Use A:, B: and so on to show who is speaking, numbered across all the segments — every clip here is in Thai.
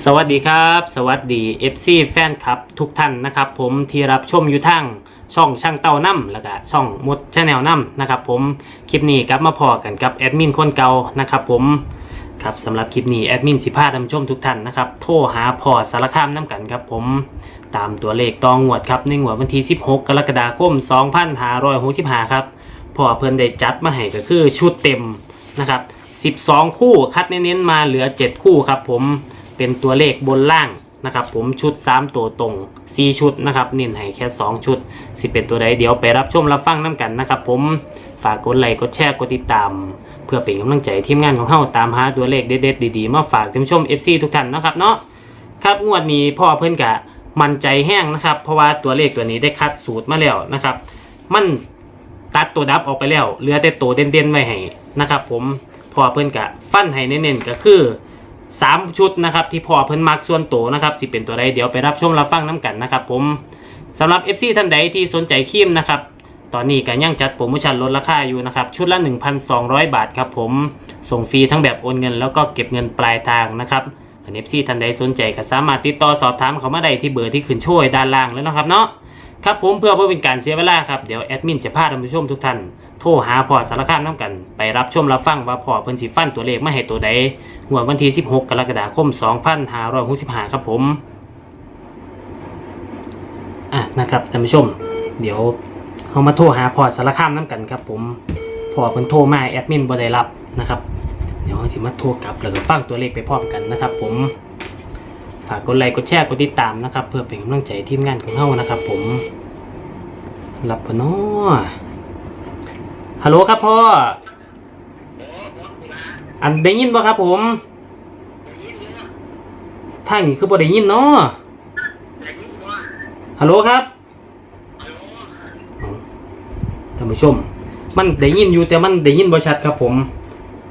A: สวัสดีครับ สวัสดี FC แฟนคลับทุกท่านนะครับ ผมที่รับชมอยู่ทางช่องช่างเต้าน้ำแล้วก็ช่องมดชาแนลน้ำนะครับผมคลิปนี้กลับมาพอกันกับแอดมินคนเก่านะครับผมครับสำหรับคลิปนี้แอดมินสิพาท่านชมทุกท่านนะครับโทรหาพอสารคามน้ำกันครับผมตามตัวเลขตองงวดครับในงวดวันที่ 16 กรกฎาคม 2565 ครับพอเพิ่นได้จัดมาให้ก็คือชุดเต็มนะครับ 12 คู่คัดเน้นๆมาเหลือ 7 คู่ครับผม เป็นตัวเลขบนล่างนะครับผมชุด 3 ตัวตรง 4 ชุดนะครับเน้นให้แค่ 2 ชุด สิเป็นตัวใดเดี๋ยวไปรับชมรับฟังน้ำกันนะครับผมฝากกดไลค์กดแชร์กดติดตาม เพื่อเป็นกำลังใจทีมงานของเฮาตามหาตัวเลขเด็ดๆดีๆ มาฝากท่านผู้ชม FC ทุกท่านนะครับเนาะครับงวดนี้พ่อเพิ่อนกะมั่นใจแห้งนะครับ เพราะว่าตัวเลขตัวนี้ได้คัดสูตรมาแล้วนะครับ มันตัดตัวดับออกไปแล้วเหลือแต่ตัวเด่นๆไว้ให้นะครับ ผมพ่อเพิ่อนกะฟันให้เน้นๆก็คือ สามชุดนะครับที่พ่อเพิ่นมักส่วนตัวนะครับสิเป็นตัวใดเดี๋ยวไปรับชมรับฟังน้กันนะครับผมสำหรับ FC ท่านใดที่สนใจครีมนะครับตอนนี้ก็ยังจัดโปรโมชั่นลดราคาอยู่นะครับชุดละ 1,200 บาทครับผมส่งฟรีทั้งแบบโอนเงิน แล้วก็เก็บเงินปลายทางนะครับอัน FC ท่านใดสนใจก็สามารถติดต่อสอบถามเขามาได้ที่เบอร์ที่ขึ้นช่วยด้านล่างแล้วนะครับเนาะครับผมเพื่อบ่เป็นการเสียเวลาครับเดี๋ยวแอดมินจะพาท่านผู้ชมทุกท่าน โทรหาพอสารคามน้ำกัน ไปรับชมรับฟังว่าพอเพิ่นสิฟันตัวเลขมาให้ตัวใดงวดวันที่ 16 กรกฎาคม 2565 ครับผมอะนะครับท่านผู้ชม เดี๋ยวเรามาโทรหาพอสารคามน้ำกันครับ ผมพอเพิ่นโทรมาแอดมินบ่ได้รับนะครับ เดี๋ยวเราสิมาโทรกลับแล้วก็ฟังตัวเลขไปพร้อมกันนะครับ ผมฝากกดไลค์กดแชร์กดติดตามนะครับ เพื่อเป็นกำลังใจทีมงานของเฮานะครับ ผมรับพนาะ ฮัลโหลครับพ่อ อันได้ยินบ่ครับผมทางนี้คือบ่ได้ยินเนาะฮัลโหลครับท่านผู้ชม มันได้ยินอยู่แต่มันได้ยินบ่ชัดครับผม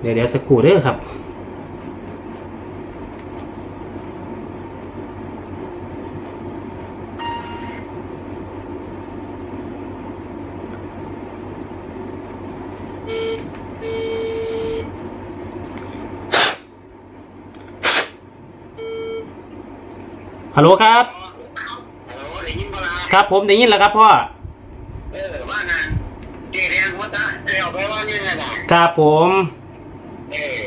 A: เดี๋ยวเดี๋ยวสักครู่เด้อครับ ฮัลโหลครับ
B: โอ้ได้ยินเวลา
A: ครับผมได้ยินแล้วครับพ่อ
B: เออว่าไงเจเรียนวัดนะเรียวไปว่านี่ไงล่ะ
A: ครับผม
B: เออ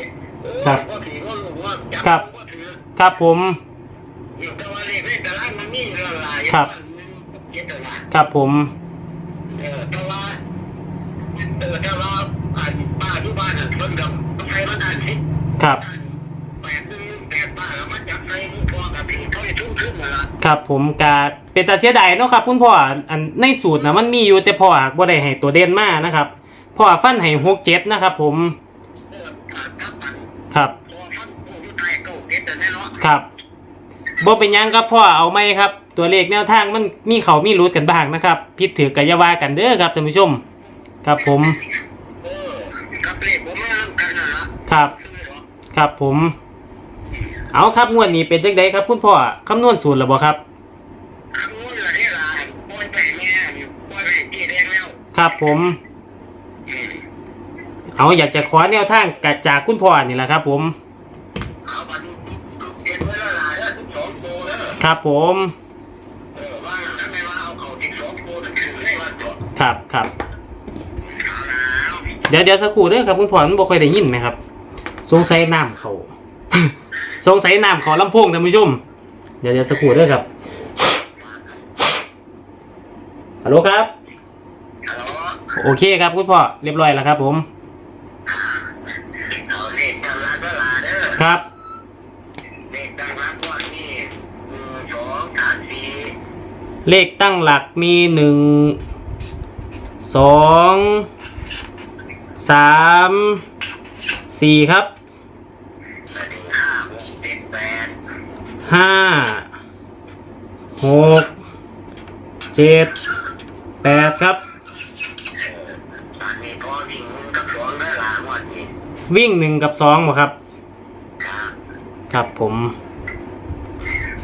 A: ครับ
B: ก็ถือว่าลูกว่าจั
A: ครับ
B: ก็ถือ
A: ครับผม
B: อยู่แต่ว่าเลขเลขแต่ละมันนี่เรื่องอะไร
A: ครับ
B: เจ็ดแต่ละ
A: ครับผม
B: เออแต่ว่าเออแต่ว่าอ่านป้าที่บ้านน่ะเพิ่นกับใครมันอ่านสิ
A: ครับ
B: แป
A: ครับผมกะเป็นตาเสียดายเนาะครับคุณพ่ออันในสูตรนะมันมีอยู่แต่พ่อหากบ่ได้ให้ตัวเด่นมานะครับพ่อฟันให้หกเจ็ดนะครับ ผม
B: เออขาดทับปัน
A: ครับ
B: พอท่านผู้อยู่ใต้เก้าเจ็ดแต่แน่เนาะ
A: ครับบ่เป็นหยังครับพ่อเอาไหมครับ ตัวเลขแนวทางมันมีเขามีรุดกันบ้างนะครับผิดถือกะอยาวากันเด้อครับท่านผู้ชม ครับผม
B: เออกับเลขผมมันนำกันน่ะละ
A: ครับ
B: คือเหรอ
A: ครับผม เอาครับงวดนี้เป็นจังไดครับ คุณพ่อคำนวณสูตรแล้วบ่ครับ
B: คำนู้นละที่ลายปล่อยไปแม่ปล่อยไปกี่แดงแล้ว
A: ครับผม
B: อืม
A: เอาอยากจะขอแนวทางกะจากคุณพ่อนี่แหละครับ ผม
B: เอาบันเก็บไว้ละลายแล้วทุกสองโตแล้ว
A: ครับผม
B: เออว่างั้นถ้าไม่ว่าเอาเขาที่สองโตนั่นคือได้ว่าตัว
A: ครับครับ
B: เอาแล้ว
A: เดี๋ยวเดี๋ยวสักครู่เด้อครับ คุณพ่อมันบ่ค่อยได้ยินไหมครับ สงสัยน้ำเขา สงสัยน้ำเขาลำโพงท่านผู้ชม เดี๋ยวเดี๋ยวสักครู่เด้อครับฮัลโหลครับ
B: ฮัลโหล
A: โอเคครับคุณพ่อเรียบร้อยแล้วครับ ผม
B: เอาเลขตั้งรักละลายเด้อ
A: ครับ
B: เลขตั้งรักวันนี้หนึ่งสองสามสี่
A: เลขตั้งหลักมีหนึ่งสองสามสี่ครับ
B: หนึ่งห้าหกเจ็ดแปด
A: ห้าหกเจ็ดแปดครับ
B: นี่พอวิ่งกับสองได้หลายวันนี้
A: วิ่งหนึ่งกับสองบ่ครับ
B: ครับ
A: ครับผม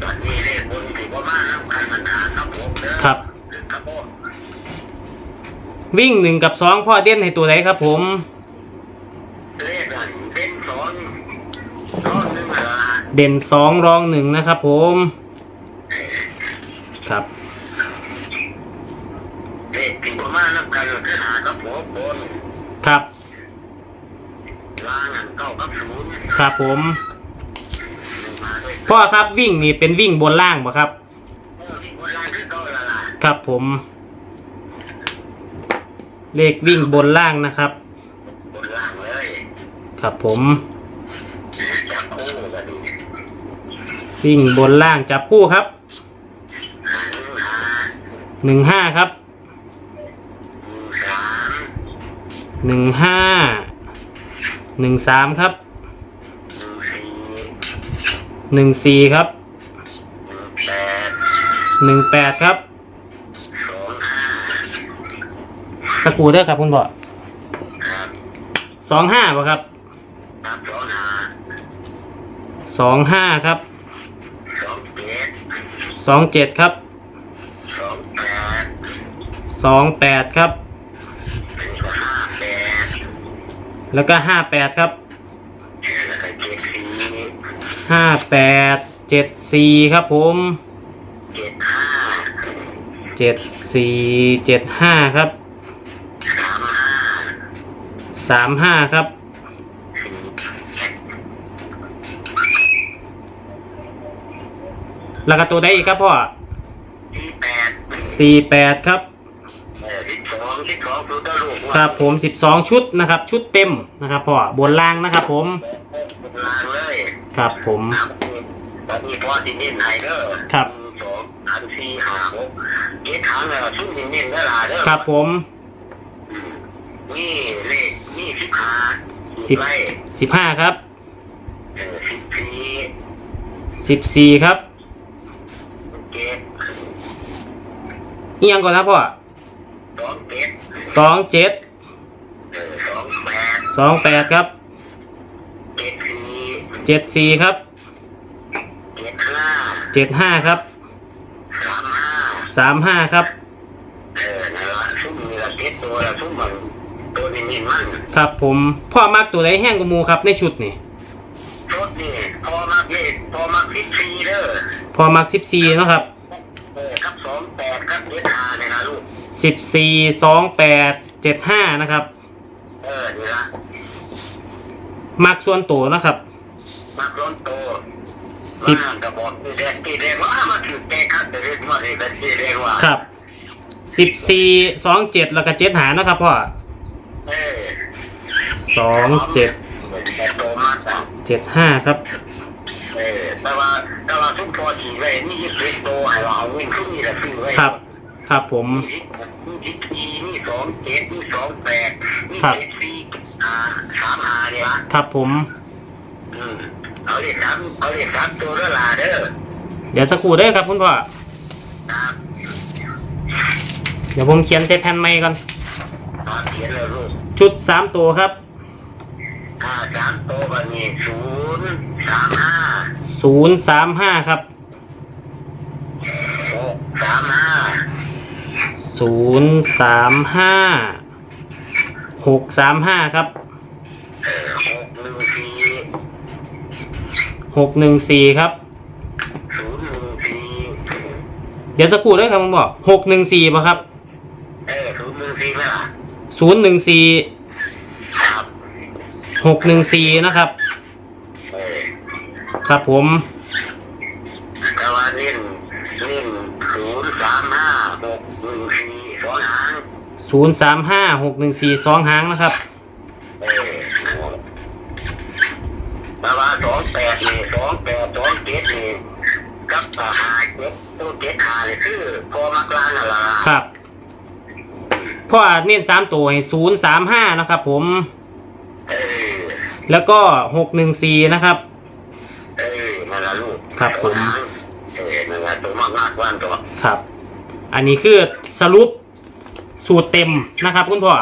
B: ตอนนี้เลขบนถือว่ามาทำกันมันขาดครับผมเด้อ
A: ครับ
B: ครับผม
A: วิ่งหนึ่งกับสองพ่อเด่นให้ตัวไหนครับผม
B: เลขอันเป็นสองสองหนึ่งละ
A: เด่นสองรองหนึ่งนะครับผมครับ
B: เลขที่ประมาณนับกันคือหากับหัวบน
A: ครับ
B: ล่างหันเก้ากับศูนย์
A: ครับผม
B: มาด้วย
A: พ่อครับวิ่งนี่เป็นวิ่งบนล่างป่ะครับ
B: โอ้ที่บนล่างคือเก้าละล่ะ
A: ครับผม เลขวิ่งบนล่างนะครับ
B: บนล่างเลย
A: ครับผม
B: จับคู่กันดู
A: วิ่งบนล่างจับคู่ครับ
B: ห
A: นึ่งห้าครับหนึ่งห้าหนึ่งสามครับ
B: หนึ่งสี่
A: ครับ
B: หนึ่งแปด
A: ครับ
B: ส
A: กูเด้อครับคุณพ่อสองห้าป่ะครับ
B: สองห้า
A: ครับ
B: สองเจ็ด
A: ครับ
B: สองแปด
A: สองแปดครับ
B: แล้วก็ห้าแปด
A: ครับห้าแปดเจ็ดสี่ครับผม
B: เจ็ด
A: สี่เจ็ดห้าครับ
B: สามห้า
A: สามห้าครับ แล้วก็ตัวได้อีกครับพ่อ
B: สี่แปด
A: สี่แปดครับ
B: เออสิบสองสิบสองตัวตลก
A: ครับผมสิบสองชุดนะครับ ชุดเต็มนะครับพ่อบนล่างนะครับผม
B: ลางเลย
A: ครับผม
B: ตอนนี้พ่อที่เน้นไฮเดอร์
A: ครับ
B: สองสามสี่ห้าหกเจ็ดครั้งแล้วชุ่มเน้นๆแล้วล่ะเด้อ
A: ครับผม
B: นี่เลขนี่สิบห้า
A: สิบ
B: ไล่
A: สิบห้าครับ
B: เออสิบสี่
A: สิบสี่ครับ
B: เจ็ด
A: อีกอยังก่อนนะพ่อ
B: สองเจ็ด
A: สองเจ็ด
B: เออสองแปด
A: สองแปดครับ
B: เจ็ดสี่
A: เจ็ดสี่ครับ
B: เจ็ดห้า
A: เจ็ดห้าครับ
B: สามห้า
A: สามห้าครับ
B: เออนั่นละชุ่มนี่ละเจ็ดตัวละชุ่มมันตัวนี้นี่มัน
A: ครับผมพ่อมักตัวไหนแห้งกว่าหมูครับในชุดนี่
B: รถนี่พอมาเลขพอมาสิบสี่เด้อ
A: พอมักสิบสี่นาะครับ
B: สิบ
A: สี่สองแปดเจ็ดห้านะครับ
B: เออนี่ละ
A: มักส่วนตัวนะครับ
B: มาร้อนโต
A: สิบ
B: ว่ากระบอกนี่แดงตีแดงว่ามาถือแกครับแต่เรียกว่าเรียกตีแดงว่า
A: ครับสิบสี่สองเจ็ดแล้วก็เจ็ดหานะครับพ่อ
B: เออ
A: สองเจ็ด
B: แต่โตมากอะ
A: เจ็ดห้าครับ
B: เออแต่ว่าแต่ว่าทุกพอทีไว้นี่ยี่สิบโตให้เราเอาเงินขึ้นนี่แหละซื้อไว้
A: ครับ ครับผม
B: นี่สิบสี่นี่สองเจ็ดนี่สองแปดนี่
A: ครับ
B: เจ็ดสี่อ่าสามห้าเนี่ยละ
A: ครับผม
B: อืมเอาเลขสามเอาเลขสามตัวเด้อล่ะเด้อ
A: เดี๋ยวสักครู่เด้อครับคุณพ่อ
B: ครับ
A: เดี๋ยวผมเขียนเซตแผ่นใหม่ก่อน
B: อ่าเขียนเลยลูก
A: ชุดสามตัวครับ
B: ห้าสามตัวบันนี้ศูนย์สามห้า
A: ศูนย์สามห้าครับ
B: หกสามห้า
A: ศูนย์สามห้าหกสามห้าครับ
B: หกหนึ่งสี่
A: หกหนึ่งสี่ครับ
B: ศูนย์หนึ่งสี่
A: เดี๋ยวสักครู่ด้อครับผมบอกหกหนึ่งสี่ป่ะครับ
B: เออศูนย์หนึ่งสี่ไหมล่ะ
A: ศูนย์หนึ่งสี่
B: ครับ
A: หกหนึ่งสี่นะครับ
B: เออ
A: ครับผม
B: กว่าเล่นเล่นศูนย์สามห้า หกหนึ่งสี่สองหาง
A: ศูนย์สามห้าหกหนึ่งสี่สองหางนะครับ
B: เออแต่ว่าสองแปดนี่สองแปดสองเจ็ดนี่กับหาเจ็ดตัวเจ็ดหาเลยคือพอมากลางนั่นล่ะ
A: ครับพ่ออาจเน้นสามตัวให้ศูนย์สามห้านะครับผม
B: เออ
A: แล้วก็หกหนึ่งสี่นะครับ
B: เออนั่นละลูก
A: ครับผม
B: เออนั่นละตัวมากมากวันตัว
A: ครับ อันนี้คือสรุปสูตรเต็มนะครับ คุณพ่อ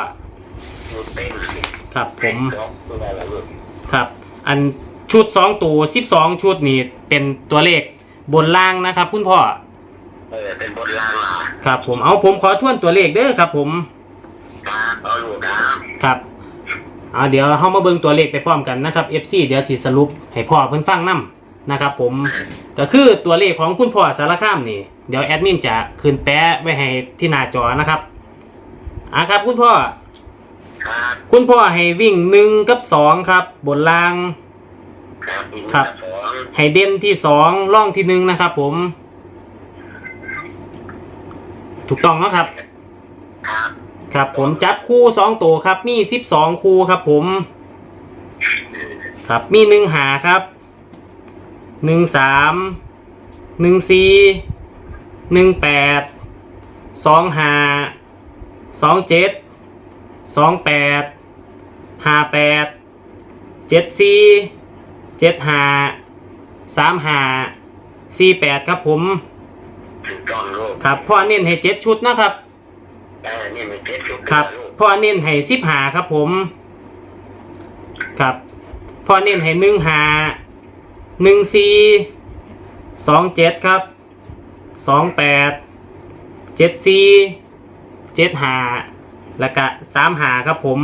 B: ลูกเต็ม
A: ครับผม
B: สองตัวละลูก
A: ครับ อันชุดสองตัวสิบสองชุดนี่เป็นตัวเลขบนล่างนะครับ คุณพ่อ
B: เออเป็นบทลาง
A: ครับ ผมเอาผมขอทวนตัวเลขเด้อครับ ผม
B: ครับเอาลูกครับ
A: ครับเอาเดี๋ยวเฮามาเบิ่งตัวเลขไปพร้อมกันนะครับ FC เดี๋ยวสิสรุปให้พ่อเพิ่นฟังนํ นะครับผมก็คือตัวเลขของคุณพ่อสารคามนี่ เดี๋ยวแอดมินจะขึ้นแปะไว้ให้ที่หน้าจอนะครับอะครับคุณพ่อ
B: ครับ
A: คุณพ่อให้วิ่งหนึ่งกับสองครับบนล่าง
B: ครับอีก
A: ครับ
B: สอง
A: ให้เด่นที่สองล่องที่หนึ่งนะครับผม ถูกต้องเนาะครับ
B: ครับ
A: ครับผมจับคู่สองตัวครับมีสิบสองคู่ครับผม ครับมีหนึ่งหาครับ หนึ่งสามหนึ่งสี่หนึ่งแปดสองหาสองเจ็ดสองแปดห้าแปดเจ็ดสี่เจ็ดห้าสามห้าสี่แปดครับผม
B: ถูกต้องลูก
A: ครับพ่อเน้นให้เจ็ดชุดนะครับ
B: เออนี่มันเจ็ดชุด
A: ครับ
B: ลูก
A: พ่อเน้นให้สิบหาครับผม ครับพ่อเน้นให้หนึ่งหา หนึ่งสี่สองเจ็ดครับสองแปดเจ็ดสี่เจ็ดหาแล้วก็สามหาครับผม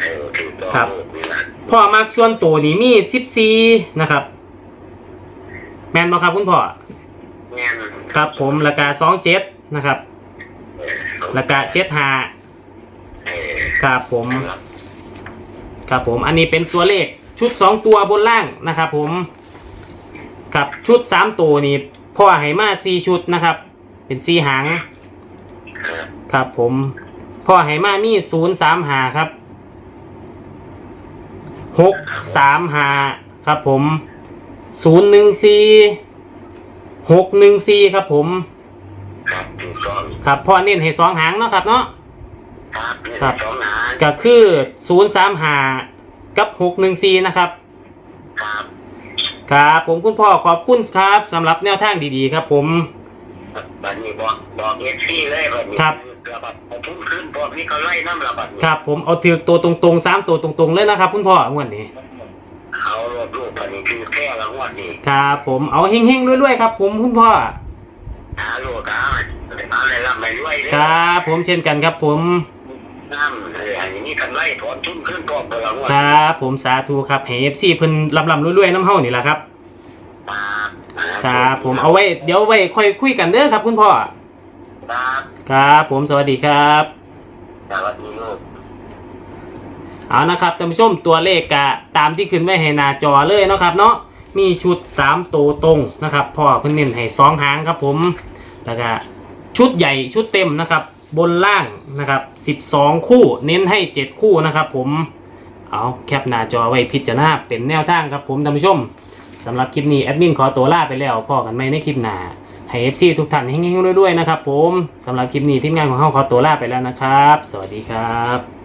B: เออถูกต้อง
A: ครับ
B: ลูกนี่นะ
A: พ่อมักส่วนตัวนี้มีสิบสี่นะครับ แมนบอครับคุณพ่อ
B: แง่น
A: ครับผมแล้วก็สองเจ็ดนะครับ
B: เออ
A: แล้วก็เจ็ดหา
B: เออ
A: ครับผม
B: ครับ
A: ครับผมอันนี้เป็นตัวเลข ชุด2ตัวบนล่างนะครับผมกับชุด3ตัวนี่พ่อให้มา4ชุดนะครับ เป็น4หาง
B: ครับ
A: ผมพ่อให้มามี0 3หาครับ6 3หาครับผม0 1 4 6 1 4ครับผม
B: ครับถูกต้อง
A: ครับพ่อเน้นให้สองหางเนาะครับเนาะ
B: ครับนี่
A: ครับ
B: สองหา
A: ก็คือ0 3หากับ6 1 4นะครับ
B: ครับ
A: ครับผมคุณพ่อขอบคุณครับสำหรับแนวทางดีๆครับผม
B: บัดนี้บอกบอกเอฟซีเลยบัดนี้
A: ครับ
B: ระบัดเอาทุ่มขึ้นพวกนี้เขาไล่น้ำระบัดนี้
A: ครับผมเอาถือตัวตรงๆสามตัวตรงๆเลยนะครับ คุณพ่องวดนี้
B: เขารวบรูปบัดนี้คือแค่ละงวดนี้
A: ครับผมเอาเฮงๆรวยๆครับ ผมคุณพ่อ
B: หาลูกหาเอาอะไรละไม่รวยเลย
A: ครับผมเช่นกันครับผม
B: น้ำเลยอันนี้กันไล่ถอนทุ่มขึ้นพวกละงวด
A: ครับผมสาธุครับเฮฟซีเพิ่นลำๆรวยๆน้ำเฮานี่แหละครับ
B: ครับ
A: ครับผมเอาไว้เดี๋ยวไว้ค่อยคุยกันเด้อครับ คุณพ่อ
B: ครับ
A: ครับผมสวัสดีครับ
B: สวัสดีลูก
A: เอานะครับท่านผู้ชมตัวเลขกะตามที่ขึ้นไว้ให้หน้าจอเลยเนาะครับ เนาะมีชุด3ตัวตรงนะครับพ่อเพิ่นเน้นให้2หางครับผม แล้วก็ชุดใหญ่ชุดเต็มนะครับ บนล่างนะครับ 12 คู่เน้นให้ 7 คู่นะครับ ผมเอาแคปหน้าจอไว้พิจารณาเป็นแนวทางครับผมท่านผู้ชมสำหรับคลิปนี้แอดมินขอตัวลาไปแล้วพอกันไหมในคลิปหน้าให้ FC ทุกท่านเฮงๆด้วยๆนะครับผมสำหรับคลิปนี้ทีมงานของเฮาขอตัวลาไปแล้วนะครับ สวัสดีครับ